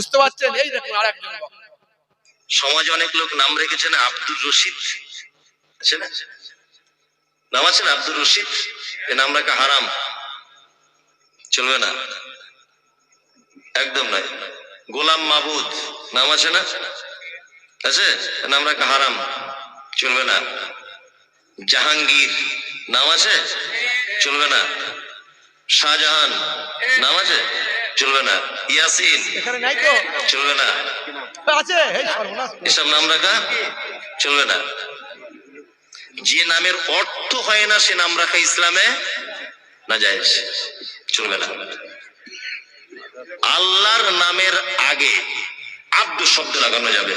বুঝতে পারছেন? এই দেখুন আর একজন। সমাজে অনেক লোক নাম রেখেছে না, আব্দুর রশিদ। আছে না? নাম আছে না? আব্দুর রশিদ? এ নাম রাখা হারাম। চলবে না। একদম নয়। গোলাম মাবুদ। নাম আছে না? আছে? নাম রাখা হারাম। চলবে না। জাহাঙ্গীর। নাম আছে? চলবে না। শাহজাহান। নাম আছে? চলবে না। ইয়াসিন চলবে না। এসব নাম রাখা চলবে না। যে নামের অর্থ হয় না সে নাম রাখা ইসলামে না যায় চলবে না। আল্লাহর নামের আগে আব্দু শব্দ লাগানো যাবে।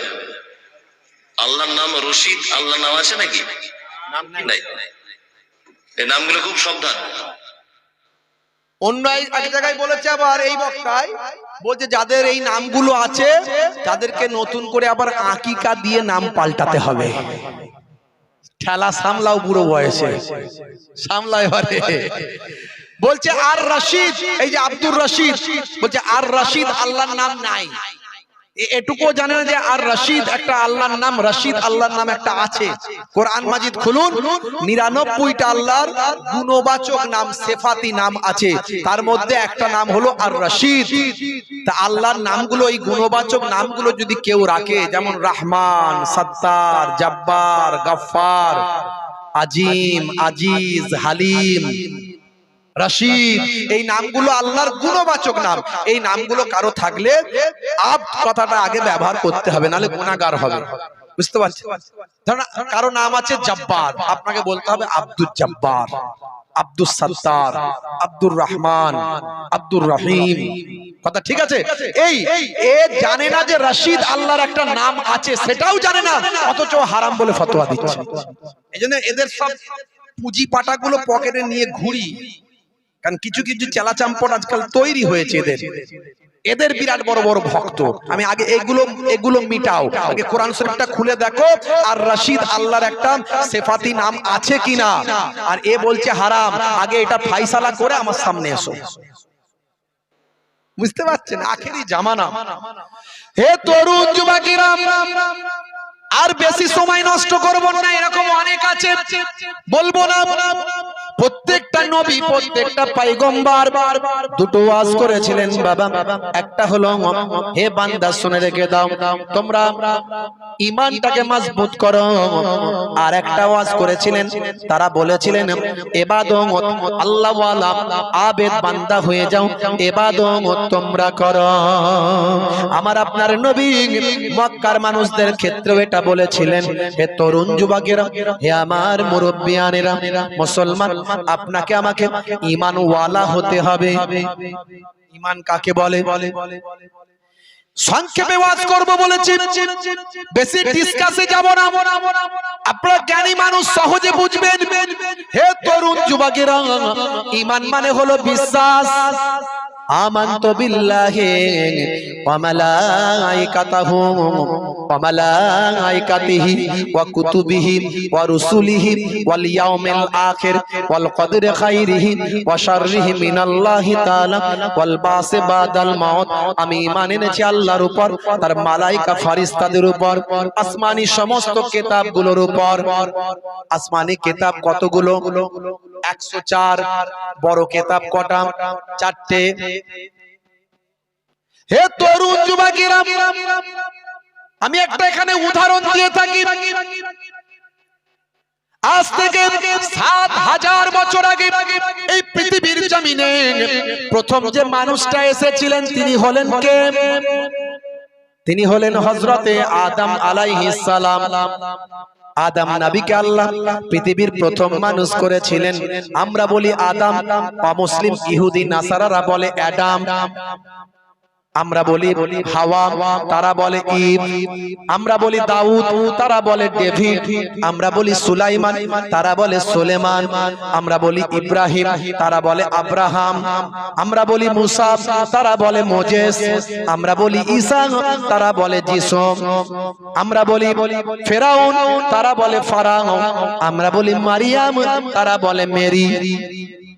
আল্লাহর নাম রশিদ। আল্লাহর নাম আছে নাকি? নাই। এই নামগুলো খুব সাবধান। অন্য এক জায়গায় বলেছে আবার এই বক্তায়, বলছে যাদের এই নামগুলো আছে, তাদেরকে নতুন করে আবার আকিকা দিয়ে নাম পাল্টাতে হবে। খেলা সামলাও বুড়ো বয়সে। সামলায় এবারে বলছে আর রশিদ, এই যে আব্দুর রশিদ, বলছে আর রশিদ আল্লাহর নাম নাই। এ- এটুকুও জানে যে আর রশিদ একটা আল্লাহর নাম, রশিদ আল্লাহর নাম একটা আছে। কোরআন মাজিদ খুলুন, নিরানব্বইটা আল্লাহর গুণবাচক নাম, সেফাতি নাম আছে। তার মধ্যে একটা নাম হলো আর রশিদ। তা আল্লাহর নামগুলো, এই গুণবাচক নামগুলো যদি কেউ রাখে, যেমন রাহমান, সত্তার, জব্বার, গফফার, আজিম, আজিজ, হালিম রশিদ, এই নামগুলো আল্লাহর গুণবাচক নাম। এই নামগুলো কারও থাকলে আব কথাটা আগে ব্যবহার করতে হবে নালে গুণাগার হবে। বুঝতে ধরুন কারও নাম আছে জব্বার, আপনাকে বলতে হবে আব্দুল জব্বার আব্দুল সত্তার, আব্দুর রহমান, আব্দুর রহিম। কথা ঠিক আছে? এই, এ জানে না যে রশিদ আল্লাহর একটা নাম আছে, সেটাও জানে না, অথচ হারাম বলে ফতোয়া দিচ্ছে। এই এদের সব পুঁজি পাটাগুলো পকেটে নিয়ে ঘুরি। কারণ কিছু কিছু চেলা চাম্পট আজকাল তৈরি হয়েছে এদের। এদের বিরাট বড় বড় ভক্ত। আমি আগে এগুলো এগুলো মিটাও। আগে কোরআন শরীফটা খুলে দেখো আর রশিদ আল্লাহর একটা সেফাতি নাম আছে কিনা? আর এ বলছে হারাম। আগে এটা ফাইসালা করে আমার সামনে এসো। বুঝতে পারছেন? আখেরি জামানা। হে তরুণ যুবকেরা আর বেশি সময় নষ্ট করব না এরকম অনেক আছে। বলব না। প্রত্যেকটা নবী, প্রত্যেকটা পাইগম্বার দুটো ওয়াজ করেছিলেন, বাবা। একটা হলো, হে বান্দা, শুনে রেখে দাও। তোমরা ইমানটাকে মজবুত করো। আর একটা ওয়াজ করেছিলেন, তারা বলেছিলেন, এবাদত আল্লাহ আবেদ বান্দা হয়ে যাও, এবাদত তোমরা করো। আমার আপনার নবী মক্কার মানুষদের ক্ষেত্রেও এটা বলেছিলেন, হে তরুণ যুবকেরা, হে আমার মুরব্বিয়ানেরা, মুসলমান আপনাকে আমাকে ইমান ওয়ালা হতে হবে। ইমান কাকে বলে? সংক্ষেপে ওয়াজ করব বলেছি। বেশি ডিসকাসে যাব না। আপনারা জ্ঞানী মানুষ, সহজে বুঝবেন। হে তরুণ যুবকেরা ইমান মানে হলো বিশ্বাস। আমান্ত বিল্লাহি ওয়া মালাইকাতাহু ওয়া মালাইকাতিহি ওয়া কুতুবিহি ওয়া রুসুলিহি ওয়াল ইয়াউমিল আখির ওয়াল কদরি খাইরিহি ওয়া শাররিহি মিনাল্লাহি তাআলা বাদাল মাউত। আমি ঈমান এনেছি আল্লাহর উপর, তার মালাইকা ফেরেশতাদের উপর, আসমানি সমস্ত কিতাবগুলোর উপর। আসমানি কিতাব কতগুলো? একশো চার বড় কেতাব কটা? চারটে। হে তরুণ যুবকেরা, আমি একটা এখানে উদাহরণ দিয়ে থাকি। আজ থেকে সাত হাজার বছর আগে এই পৃথিবীর জমিনে প্রথম যে মানুষটা এসেছিলেন, তিনি হলেন কে? তিনি হলেন হজরতে আদম আলাইহিস সালাম। আদম নবীকে আল্লাহ পৃথিবীর প্রথম মানুষ করেছিলেন। আমরা বলি আদম মুসলিম ইহুদি নাসারারা বলে অ্যাডাম। আমরা বলি হাওয়া, তারা বলে ঈদ আমরা বলি দাউদ, তারা বলে ডেভিড। আমরা বলি সুলাইমান, তারা বলে সুলেমান। আমরা বলি ইব্রাহিম, তারা বলে আব্রাহাম। আমরা বলি মুসা, তারা বলে মোজেস। আমরা বলি ঈসা, তারা বলে যিশু আমরা বলি ফেরাউন, তারা বলে ফারাও। আমরা বলি মারিয়াম, তারা বলে মেরি।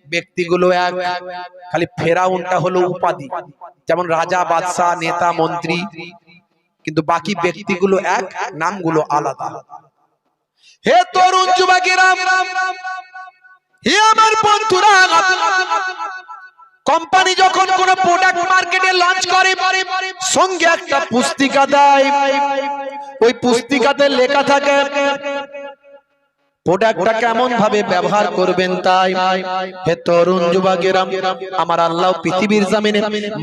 ব্যক্তিগুলো এক। খালি ফেরাউনটা হলো উপাধি। যেমন রাজা, বাদশাহ, নেতা, মন্ত্রী। কিন্তু বাকি ব্যক্তিগুলো এক, নামগুলো আলাদা। হে তরুণ যুবকেরা, হে আমার বন্ধুরা, কোম্পানি যখন কোন প্রোডাক্ট মার্কেটে লঞ্চ করে, সঙ্গে একটা পুস্তিকা দেয়। ওই পুস্তিকাতে লেখা থাকে প্রোডাক্টটা কেমন ভাবে ব্যবহার করবেন তাই? হে তরুণ যুবকেরা আমার আল্লাহ পৃথিবীর জামিনে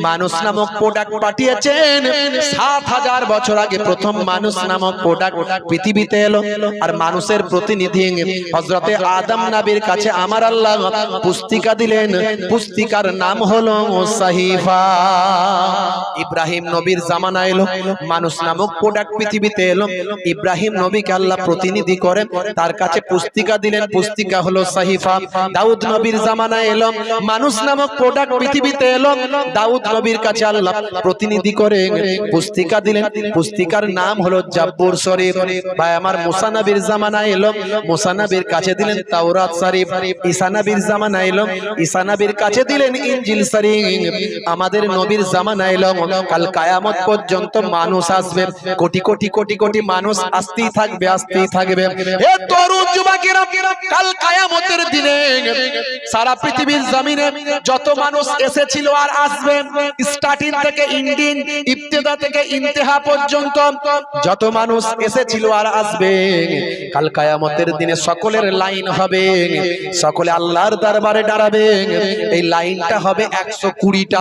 মানুষ নামক প্রোডাক্ট পাঠিয়েছেন। সাত হাজার বছর আগে প্রথম মানুষ নামক প্রোডাক্ট পৃথিবীতে এলো। আর মানুষের প্রতিনিধি হজরতে আদম নাবির কাছে আমার আল্লাহ পুস্তিকা দিলেন। পুস্তিকার নাম হলো সাহিফা ইব্রাহিম নবীর জামানা এলো। মানুষ নামক প্রোডাক্ট পৃথিবীতে এলো। ইব্রাহিম নবীকে আল্লাহ প্রতিনিধি করে তার কাছে পুস্তিকা দিলেন, পুস্তিকা হলো সাহিফা। দাউদ নবীর জামানায় এলো মানুষ নামক প্রোডাক্ট পৃথিবীতে এলো দাউদ নবীর কাছে আল্লাহ প্রতিনিধি করে পুস্তিকা দিলেন। পুস্তিকার নাম হলো জাব্বুর শরীফ। ভাই, আমার মুসা নবীর জামানা এলো মুসা নবীর কাছে দিলেন তাওরাত শরীফ। ঈসা নবীর জামানা এলো ঈসা নবীর কাছে দিলেন ইনজিল শরীফ। আমাদের নবীর জামানা এলো কাল কায়ামত পর্যন্ত মানুষ আসবে। কোটি কোটি কোটি কোটি মানুষ আসতেই থাকবে আসতেই থাকবে। হে তরুণ যত মানুষ এসেছিল আর আসবে কাল কায়ামতের দিনে সকলের লাইন হবে, সকলে আল্লাহর দরবারে দাঁড়াবে, এই লাইনটা হবে একশো কুড়িটা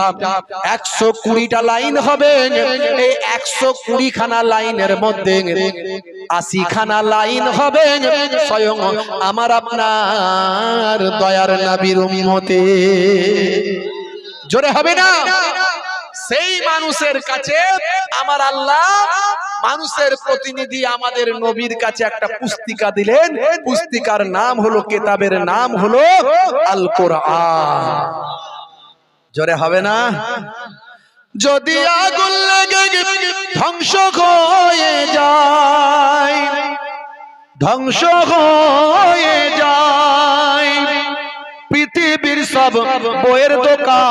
একশো কুড়িটা লাইন হবে, এই একশো কুড়ি খানা লাইনের মধ্যে আশি খানা লাইন হবে, স্বয়ং আমার আপনার দয়ার নাবির উম্মতে। জোরে হবে না? সেই মানুষের কাছে আমার আল্লাহ মানুষের প্রতিনিধি আমাদের নবীর কাছে একটা পুস্তিকা দিলেন। পুস্তিকার নাম হলো, কেতাবের নাম হলো আল কোরআন জোরে হবে না? যদি আগুন লাগে, ধ্বংস হয়ে যায় ধ্বংস হয়ে যায়। পৃথিবীর সব বইয়ের দোকান।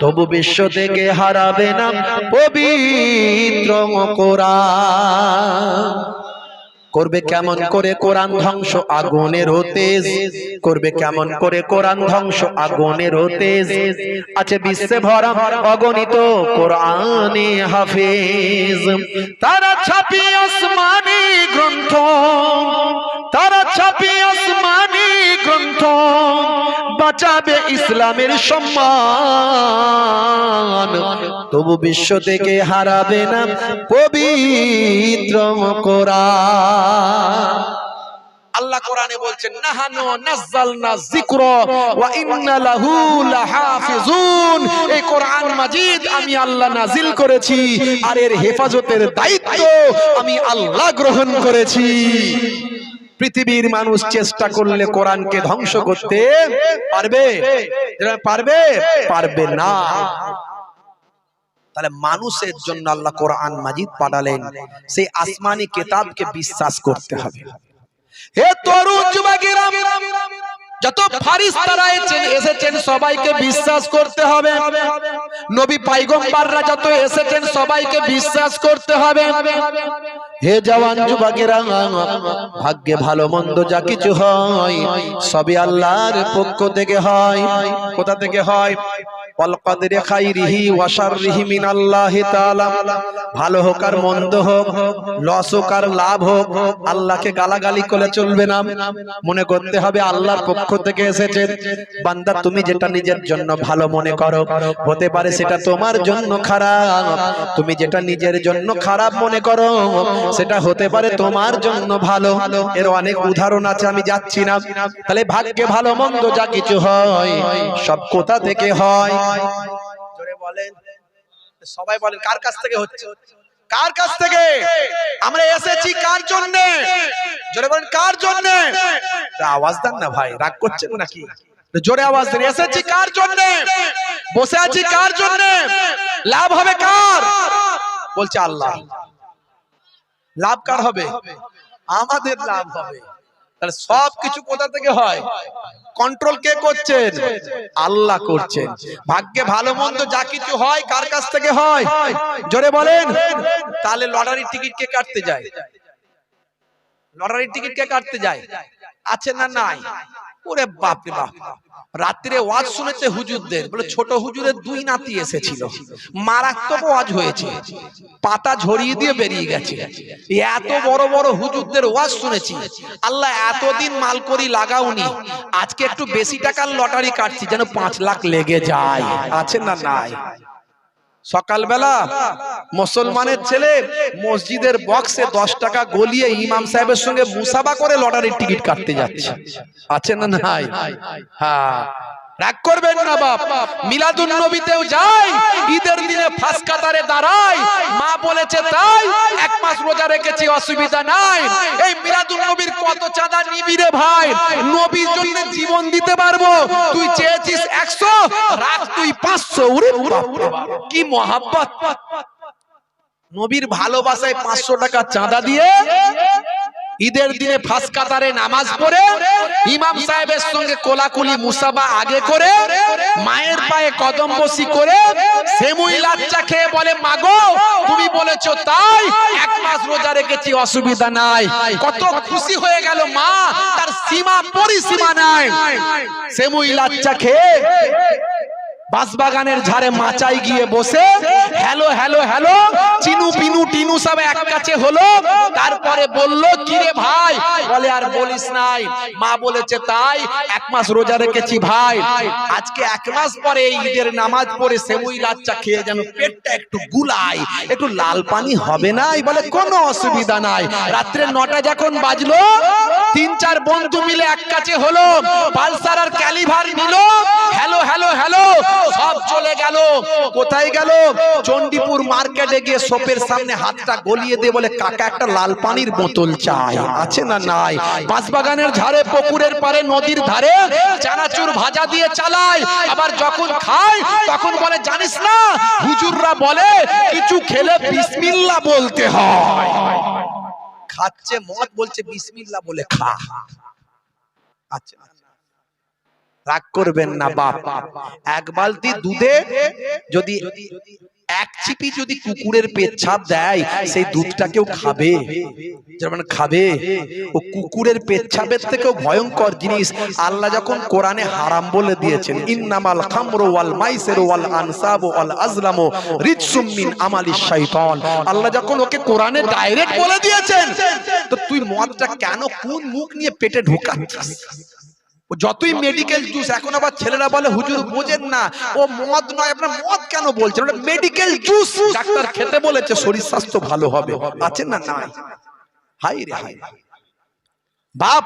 তবু বিশ্ব থেকে হারাবে না পবিত্র কোরআন। করবে কেমন করে কোরআন ধ্বংস আগুনের তেজ করবে কেমন করে কোরআন ধ্বংস আগুনের তেজ আছে বিশ্বে ভরা অগণিত কোরআনে হাফেজ। তারা ছাপি আসমানি গ্রন্থ বাঁচাবে ইসলামের সম্মান। তবু বিশ্ব থেকে হারাবে না পবিত্র কোরআনে। বলছেন এই কোরআন আমি আল্লাহ করেছি আর এর হেফাজতের দায়িত্ব আমি আল্লাহ গ্রহণ করেছি। পৃথিবীর মানুষ চেষ্টা করলে কোরআনকে ধ্বংস করতে পারবে? পারবে? পারবে। না। তাহলে মানুষের জন্য আল্লাহ কোরআন মাজিদ পাঠালেন। সেই আসমানি কেতাবকে বিশ্বাস করতে হবে। হে তরুণ যুবকেরা যত ফারিস্তারা এসেছেন এসেছেন সবাইকে বিশ্বাস করতে হবে। নবী পাইগম্বাররা যত এসেছেন সবাইকে বিশ্বাস করতে হবে। হে জওয়ান যুবকেরা, ভাগ্যে ভালো মন্দ যা কিছু হয়, সবই আল্লাহর পক্ষ থেকে হয়। কোথা থেকে হয়? অলকাদরে খাইরিহি ওয়াশাররিহি মিনাল্লাহি তাআলা। ভালো হোক আর মন্দ হোক লস হোক আর লাভ হোক, আল্লাহকে গালাগালি করে চলবে না। মনে করতে হবে আল্লাহর পক্ষ থেকে এসেছে। বান্দা, তুমি যেটা নিজের জন্য ভালো মনে করো, হতে পারে সেটা তোমার জন্য খারাপ। তুমি যেটা নিজের জন্য খারাপ মনে করো, সেটা হতে পারে তোমার জন্য ভালো। এর অনেক উদাহরণ আছে, আমি যাচ্ছি না। তাহলে ভাগ্যে ভালো মন্দ যা কিছু হয়, সব কোথা থেকে হয়? সবাই বলেন, কার কাছ থেকে হচ্ছে? কার কাছ থেকে? আমরা এসেছি কার জন্য? জোরে বলেন, কার জন্য? আওয়াজ দেন না ভাই, রাগ করছেন নাকি? জোরে আওয়াজ দেন, এসেছি কার জন্য? বসে আছি কার জন্য? লাভ হবে কার? বলছে আল্লাহ। লাভ কার হবে? আমাদের লাভ হবে। তাহলে কোথা থেকে হয়? কন্ট্রোল কে করছেন? আল্লাহ করছেন। ভাগ্যে ভালো মন্দ যা কিছু হয়, কার কাছ থেকে হয়? জোরে বলেন। তাহলে লটারির টিকিট কে কাটতে যায়? লটারির টিকিট কে কাটতে যায়? আছে না নাই? ওরে বাপ রে বাপ। রাত্রে ওয়াজ শুনেছে হুজুরদের। বলে ছোট হুজুরের দুই নাতি এসেছিল। মারাত্মক ওয়াজ হয়েছে। পাতা ঝরিয়ে দিয়ে বেরিয়ে গেছে। এত বড় বড় হুজুরদের ওয়াজ শুনেছি। আল্লাহ এতদিন মাল করি লাগাওনি। আজকে একটু বেশি টাকার লটারি কাটছি যেন পাঁচ লাখ লেগে যায়। আছে না নাই? সকালবেলা মুসলমানের ছেলে মসজিদের বক্সে দশ টাকা গলিয়ে ইমাম সাহেবের সঙ্গে মুসাবা করে লটারির টিকিট কাটতে যাচ্ছে। আছে না নাই? হ্যাঁ। রাগ করবেন না বাপ। মিলাদুন নবীতেও যাই ঈদের দিনে ফাঁস কাতারে দাঁড়াই মা বলেছে তাই এক মাস রোজা রেখেছি অসুবিধা নাই। এই মিলাদুন নবীর কত চাঁদা নিবি রে ভাই? নবীর জন্য জীবন দিতে পারব? তুই চেয়েছিস একশো রাখ তুই পাঁচশো। বাপ, কি মহাব্বত। নবীর ভালোবাসায় পাঁচশো টাকা চাঁদা দিয়ে ঈদের দিনে ফাঁস কাতারে নামাজ পড়ে ইমাম সাহেবের সঙ্গে কোলাকুলি, মুসাবা আগে করে, মায়ের পায়ে কদম বসি করে সেমুই লাচ্চা খেয়ে বলে, মাগো, তুমি বলেছ তাই, এক মাস রোজা রেখেছি, অসুবিধা নাই। কত খুশি হয়ে গেল মা, তার সীমা, পরিসীমা নাই। সেমুই লাচ্চা খেয়ে বাঁশবাগানের ঝাড়ে মাচাই গিয়ে বসে hello hello hello, Chinu, Pinu, Tinu সব এক কাছে হলো, তারপরে বলল, কিরে ভাই? বলে, আর বলিস নাই। মা বলেছে, তাই, এক মাস রোজা রেখেছি ভাই। আজকে এক মাস পরে ঈদের নামাজ পড়ে সেমুই লাচ্চা খেয়ে যেন পেটটা একটু গুলাই একটু লাল পানি হবে না বলে কোনো অসুবিধা নাই। রাত্রে নটা যখন বাজলো, তিন, চার বন্ধু মিলে এক কাছে হলো, পালসার আর ক্যালিভার নিল, হ্যালো হ্যালো হ্যালো সব চলে গেল। কোথায় গেল? চণ্ডীপুর মার্কেটে গিয়ে সোপের সামনে হাতটা গলিয়ে দিয়ে বলে, কাকা, একটা লাল পানির বোতল চাই। আছে না নাই? বাঁশবাগানের ঝাড়ে পুকুরের পারে নদীর ধারে চানাচুর ভাজা দিয়ে চালায়। আবার যখন খায়, তখন বলে, জানিস না, হুজুররা বলে, কিছু খেলে বিসমিল্লাহ বলতে হয়। খাচ্ছে মদ বলছে বিসমিল্লাহ বলে খা। আচ্ছা। রাগ করবেন না বাপ। এক বালতি দুধে যদি এক চিপি যদি কুকুরের পেচ্ছাপ দেয় সেই দুধটা কেউ খাবে যেমন খাবে। ও কুকুরের পেচ্ছাপের থেকেও ভয়ঙ্কর জিনিস। আল্লাহ যখন কোরআনে হারাম বলে দিয়েছেন ইন্নামাল খামরু ওয়াল মাইসিরু ওয়াল আনসাবু ওয়াল আজলামু রিজসুম মিন আমালিশ শাইতান। আল্লাহ যখন ওকে কোরআনে ডাইরেক্ট বলে দিয়েছেন তো তুই মদটা কেন কোন মুখ নিয়ে পেটে ঢোকাচ্ছিস? যতই মেডিকেল জুস এখন আবার ছেলেরা বলে হুজুর বোঝেন না ও মদ নয় আপনার মদ কেন বলছেন? ওটা মেডিকেল জুস ডাক্তার খেতে বলেছে শরীর স্বাস্থ্য ভালো হবে। আছে না নাই? হাই রে হাই বাপ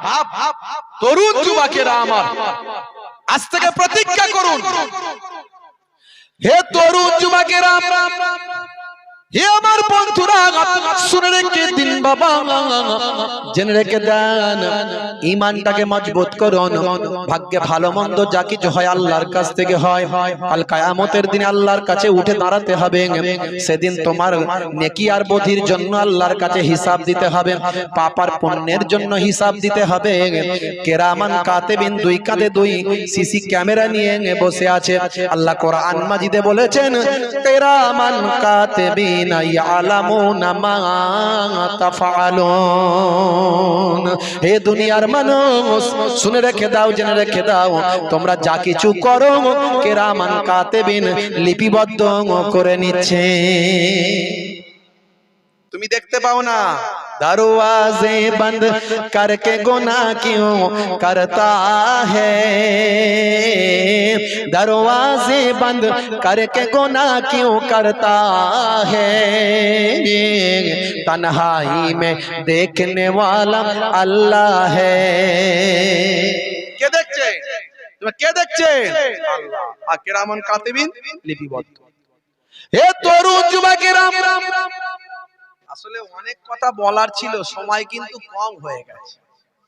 তরুণ যুবকেরা আমার আজ থেকে প্রতিজ্ঞা করুন। হে তরুণ যুবকেরা হে আমার বন্ধুরা শুনে রেখে দিন বাবা। জেনে রেখে দেন ইমানটাকে মজবুত করুন। ভাগ্যে ভালো মন্দ যা কিছু হয় আল্লাহর কাছ থেকে হয়। কাল কায়ামতের দিন আল্লাহর কাছে উঠে দাঁড়াতে হবে। সেদিন তোমার নেকি আর বধির জন্য আল্লাহর কাছে হিসাব দিতে হবে। পাপার পুণ্যের জন্য হিসাব দিতে হবে। কেরামান, কাতেবিন, দুই কাঁধে দুই সিসি ক্যামেরা নিয়ে বসে আছে। আল্লাহ কোরআন মাজিদে বলেছেন, কেরামান, কাতেবিন ইয়ালামুনা ما تفعلون. হে দুনিয়ার মানুষ, শুনে রেখে দাও, জেনে রেখে দাও, তোমরা যা কিছু করো, কেরামান কাতেবিন লিপিবদ্ধ করে নিচ্ছে। তুমি দেখতে পাও না। दरवाजे बंद करके गुना क्यों करता है दरवाजे बंद करके गुना क्यों करता है तन्हाई में देखने वाला अल्लाह है কে দেখছে তুমি কে দেখছে আল্লাহ আর কেরামান কাতিবিন লিপিবদ্ধ হে তরুণ যুবকেরা আসলে অনেক কথা বলার ছিল, সময় কিন্তু কম হয়ে গেছে।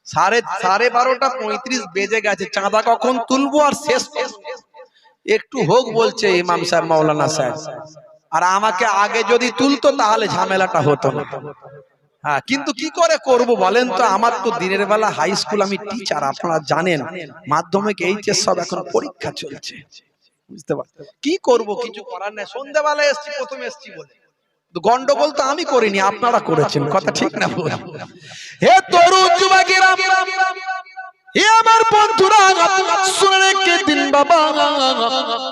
সাড়ে সাড়ে বারোটা পঁয়ত্রিশ বেজে গেছে, চাঁদা কখন তুলবো আর শেষ একটু হোক বলছে ইমাম সাহেব, মাওলানা সাহেব। আর আমাকে আগে যদি তুলতো, তাহলে ঝামেলাটা হতো না। হ্যাঁ কিন্তু কি করে করব বলেন তো? আমার তো দিনের বেলা হাই স্কুল আমি টিচার আপনারা জানেন। মাধ্যমিক এইচএস সব এখন পরীক্ষা চলছে। বুঝতে পার কি করব? কিছু করার নেই। সন্ধ্যাবেলা এসছি, প্রথম এসছি বলে। গন্ডগোল তো আমি করিনি, আপনারা করেছেন। কথা ঠিক না? হে তরুণ যুবকেরা, হে আমার বন্ধুরা, শুনে রেখে দিন বাবা।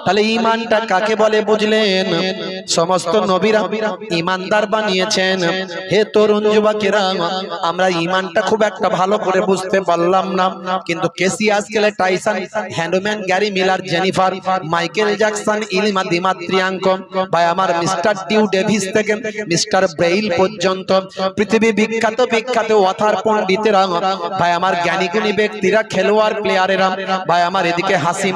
তাহলে ইমানটা কাকে বলে বুঝলেন? সমস্ত নবীরা ইমানদার বানিয়েছেন। হে তরুণ যুবকেরা, আমরা ইমানটা খুব একটা ভালো করে বুঝতে পারলাম না। কিন্তু কেসি আজকেলে Tyson, handyman Gary Miller, Jennifer, Michael Jackson, ইলমা দিমাত্রিয়াঙ্ক ভাই, আমার মিস্টার ডিউ ডেভিস থেকে মিস্টার ব্রেইল পর্যন্ত পৃথিবী বিখ্যাত বিখ্যাত অথার পণ্ডিতেরা, ভাই, আমার জ্ঞানীগুণী ব্যক্তিরা, খেলোয়াড় প্লেয়ারেরা, ভাই, আমার এদিকে হাসিম